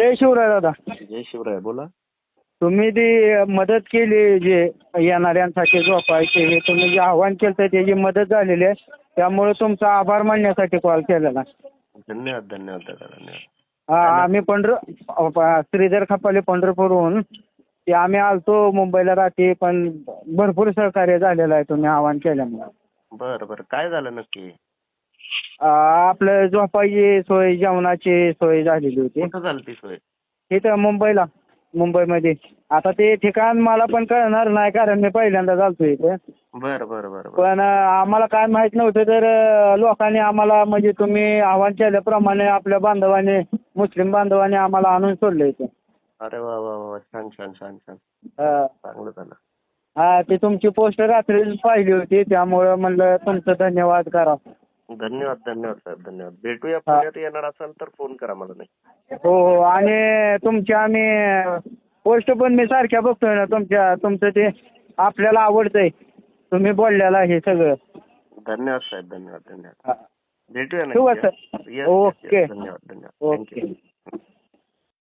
जय शिवराय दादा. जय शिवराय बोला. तुम्ही ती मदत केली जे येणाऱ्यांसाठी झोपायचे हे तुम्ही जे आव्हान केलं त्याची मदत झालेली आहे त्यामुळे तुमचा आभार मानण्यासाठी कॉल केलेला. धन्यवाद धन्यवाद दादा धन्यवाद. हा, आम्ही पंढर अ, श्रीधर खपाले पंढरपूरहून ते आम्ही आलतो मुंबईला राहते पण भरपूर सहकार्य झालेलं आहे तुम्ही आव्हान केल्यामुळे. बरं बरं. काय झालं नक्की? आपलं झोपायची सोय जेवणाची सोय झालेली होती. कुठं झालं ती सोय? इथं मुंबईला मुंबईमध्ये. आता ते ठिकाण मला पण कळणार नाही कारण मी पहिल्यांदा चालतो इथे. बरं बरं बरं बरं. पण अं, आम्हाला काय माहीत नव्हतं तर अं, लोकांनी आम्हाला म्हणजे तुम्ही आव्हान केल्याप्रमाणे आपल्या बांधवाने मुस्लिम बांधवाने आम्हाला आणून सोडलं इथे. अरे वा वा वा छान छान छान छान. अं, चांगलं झालं. हा ते तुमची पोस्ट रात्री पाहिली होती त्यामुळं म्हणलं तुमचं धन्यवाद करा. धन्यवाद धन्यवाद साहेब धन्यवाद. भेटूया पुण्यात येणार असाल तर फोन करा मला नाही. हो हो आणि तुमच्या आम्ही पोस्ट पण मी सारख्या बघतोय ना तुमच्या तुमचं ते आपल्याला आवडतंय. तुम्ही बोललेला हे सगळं. धन्यवाद साहेब धन्यवाद धन्यवाद. भेटूया yes. ओके. धन्यवाद धन्यवाद. ओके.